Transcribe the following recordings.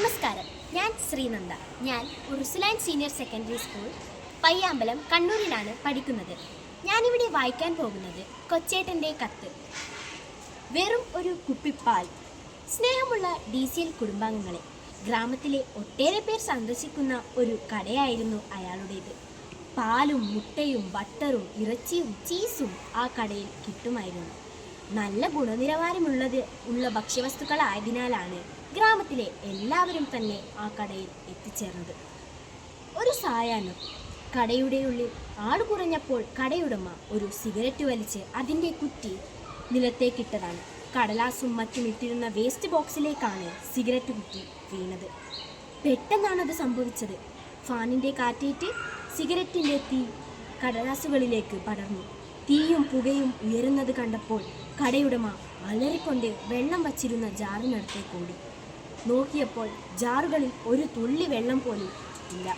നമസ്കാരം. ഞാൻ ശ്രീനന്ദ. ഞാൻ Ursuline senior secondary school Payyambalam കണ്ണൂരിലാണ് പഠിക്കുന്നത്. ഞാനിവിടെ വായിക്കാൻ പോകുന്നത് കൊച്ചേട്ടന്റെ കത്ത്. വെറും ഒരു കുപ്പിപ്പാൽ. സ്നേഹമുള്ള ഡി സി എൽ കുടുംബാംഗങ്ങളെ. ഗ്രാമത്തിലെ ഒട്ടേറെ പേർ സന്ദർശിക്കുന്ന ഒരു കടയായിരുന്നു അയാളുടേത്. പാലും മുട്ടയും ബട്ടറും ഇറച്ചിയും ചീസും ആ കടയിൽ കിട്ടുമായിരുന്നു. നല്ല ഗുണനിലവാരമുള്ളത് ഉള്ള ഭക്ഷ്യവസ്തുക്കളായതിനാലാണ് ഗ്രാമത്തിലെ എല്ലാവരും തന്നെ ആ കടയിൽ എത്തിച്ചേർന്നത്. ഒരു സായാഹ്നം. കടയുടെ ഉള്ളിൽ ആട് കുറഞ്ഞപ്പോൾ കടയുടമ ഒരു സിഗരറ്റ് വലിച്ച് അതിന്റെ കുറ്റി നിലത്തേക്കിട്ടതാണ് കടലാസും മറ്റും ഇട്ടിരുന്ന വേസ്റ്റ് ബോക്സിലേക്കാണ് സിഗരറ്റ് കുറ്റി വീണത്. പെട്ടെന്നാണത് സംഭവിച്ചത്. ഫാനിന്റെ കാറ്റേറ്റ് സിഗരറ്റിന്റെ തീ കടലാസുകളിലേക്ക് പടർന്നു. തീയും പുകയും ഉയരുന്നത് കണ്ടപ്പോൾ കടയുടമ അലറിക്കൊണ്ട് വെള്ളം വച്ചിരുന്ന ജാറിനടുത്തേക്ക് ഓടി നോക്കിയപ്പോൾ ജാറുകളിൽ ഒരു തുള്ളി വെള്ളം പോലും ഇല്ല.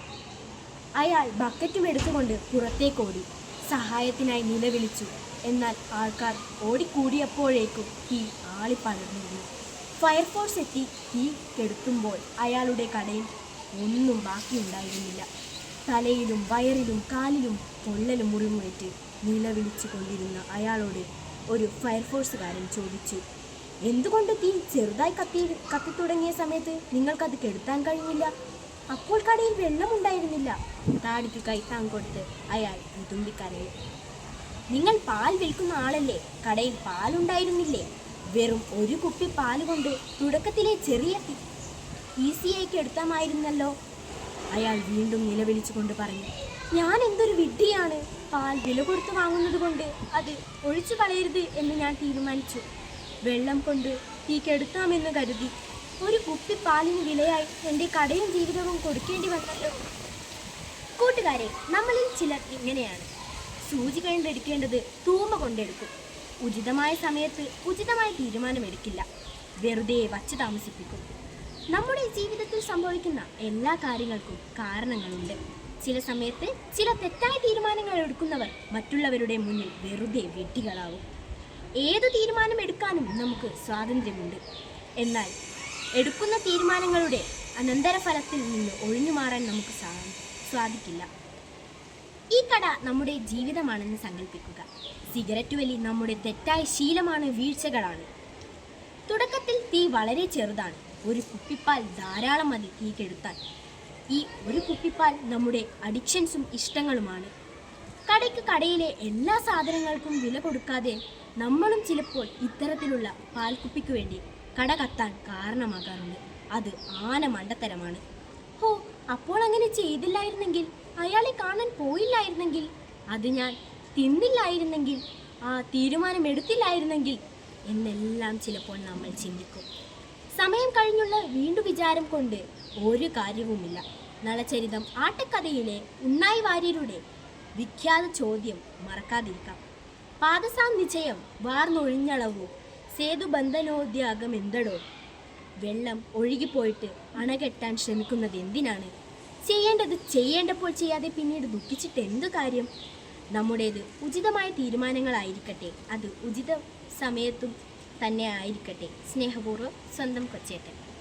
അയാൾ ബക്കറ്റും എടുത്തുകൊണ്ട് പുറത്തേക്ക് ഓടി സഹായത്തിനായി നിലവിളിച്ചു. എന്നാൽ ആൾക്കാർ ഓടിക്കൂടിയപ്പോഴേക്കും തീ ആളിപ്പടർന്നിരുന്നു. ഫയർഫോഴ്സ് എത്തി തീ കെടുത്തുമ്പോൾ അയാളുടെ കടയിൽ ഒന്നും ബാക്കിയുണ്ടായിരുന്നില്ല. തലയിലും വയറിലും കാലിലും പൊള്ളലും മുറിവേറ്റ് നിലവിളിച്ചു കൊണ്ടിരുന്ന അയാളോട് ഒരു ഫയർഫോഴ്സുകാരൻ ചോദിച്ചു എന്തുകൊണ്ട് തീ ചെറുതായി കത്തി കത്തിത്തുടങ്ങിയ സമയത്ത് നിങ്ങൾക്കത് കെടുത്താൻ കഴിഞ്ഞില്ല? അപ്പോൾ കടയിൽ വെള്ളമുണ്ടായിരുന്നില്ല. താടിക്ക് കൈത്താൻ കൊടുത്ത് അയാൾ തുമ്പിക്കരയിൽ നിങ്ങൾ പാൽ വിൽക്കുന്ന ആളല്ലേ? കടയിൽ പാലുണ്ടായിരുന്നില്ലേ? വെറും ഒരു കുപ്പി പാൽ കൊണ്ട് തുടക്കത്തിലെ ചെറിയ ഈസിയായി കെടുത്താമായിരുന്നല്ലോ അയാൾ വീണ്ടും നിലവിളിച്ചുകൊണ്ട് പറഞ്ഞു ഞാൻ എന്തൊരു വിഡ്ഢിയാണ്. പാൽ വില കൊടുത്ത് വാങ്ങുന്നത് കൊണ്ട് അത് ഒഴിച്ചു കളയരുത് എന്ന് ഞാൻ തീരുമാനിച്ചു. വെള്ളം കൊണ്ട് തീ കെടുത്താമെന്ന് കരുതി. ഒരു കുപ്പി പാലിന് വിലയായി എന്റെ കടയും ജീവിതവും കൊടുക്കേണ്ടി വന്നല്ലോ. കൂട്ടുകാരെ നമ്മളിൽ ചിലർ ഇങ്ങനെയാണ്. സൂചി കണ്ടെടുക്കേണ്ടത് തൂമ കൊണ്ടെടുക്കും. ഉചിതമായ സമയത്ത് ഉചിതമായ തീരുമാനമെടുക്കില്ല. വെറുതെ വച്ച് താമസിപ്പിക്കും. നമ്മുടെ ജീവിതത്തിൽ സംഭവിക്കുന്ന എല്ലാ കാര്യങ്ങൾക്കും കാരണങ്ങളുണ്ട്. ചില സമയത്ത് ചില തെറ്റായ തീരുമാനങ്ങൾ എടുക്കുന്നവർ മറ്റുള്ളവരുടെ മുന്നിൽ വെറുതെ വെട്ടികളാവും. ഏത് തീരുമാനം എടുക്കാനും നമുക്ക് സ്വാതന്ത്ര്യമുണ്ട്. എന്നാൽ എടുക്കുന്ന തീരുമാനങ്ങളുടെ അനന്തരഫലത്തിൽ നിന്ന് ഒഴിഞ്ഞു മാറാൻ നമുക്ക് സാധിക്കില്ല. ഈ കട നമ്മുടെ ജീവിതമാണെന്ന് സങ്കല്പിക്കുക. സിഗരറ്റ് വലി നമ്മുടെ തെറ്റായ ശീലമാണ് വീഴ്ചകളാണ്. തുടക്കത്തിൽ തീ വളരെ ചെറുതാണ്. ഒരു കുപ്പിപ്പാൽ ധാരാളം മതി ഈ കെടുത്താൽ ഈ ഒരു കുപ്പിപ്പാൽ നമ്മുടെ അഡിക്ഷൻസും ഇഷ്ടങ്ങളുമാണ്. കടയ്ക്ക് കടയിലെ എല്ലാ സാധനങ്ങൾക്കും വില കൊടുക്കാതെ നമ്മളും ചിലപ്പോൾ ഇത്തരത്തിലുള്ള പാൽക്കുപ്പിക്ക് വേണ്ടി കട കത്താൻ കാരണമാകാറുണ്ട്. അത് ആന മണ്ടത്തരമാണ്. ഹോ അപ്പോൾ അങ്ങനെ ചെയ്തില്ലായിരുന്നെങ്കിൽ അയാളെ കാണാൻ പോയില്ലായിരുന്നെങ്കിൽ അത് ഞാൻ തിന്നില്ലായിരുന്നെങ്കിൽ ആ തീരുമാനം എടുത്തില്ലായിരുന്നെങ്കിൽ എന്നെല്ലാം ചിലപ്പോൾ നമ്മൾ ചിന്തിക്കും. സമയം കഴിഞ്ഞുള്ള വീണ്ടു വിചാരം കൊണ്ട് ഒരു കാര്യവുമില്ല. നളചരിതം ആട്ടക്കഥയിലെ ഉണ്ണായി വാര്യരുടെ വിഖ്യാത ചോദ്യം മറക്കാതിരിക്കാം. പാദസാം നിശ്ചയം വാർന്നൊഴിഞ്ഞളവോ. സേതുബന്ധനോദ്യാഗം എന്തടോ? വെള്ളം ഒഴുകിപ്പോയിട്ട് അണകെട്ടാൻ ശ്രമിക്കുന്നത് എന്തിനാണ്? ചെയ്യേണ്ടത് ചെയ്യേണ്ടപ്പോൾ ചെയ്യാതെ പിന്നീട് ദുഃഖിച്ചിട്ട് എന്തു കാര്യം? നമ്മുടേത് ഉചിതമായ തീരുമാനങ്ങളായിരിക്കട്ടെ. അത് ഉചിത സമയത്തും തന്നെ ആയിരിക്കട്ടെ സ്നേഹപൂർവം സ്വന്തം കൊച്ചേട്ടൻ.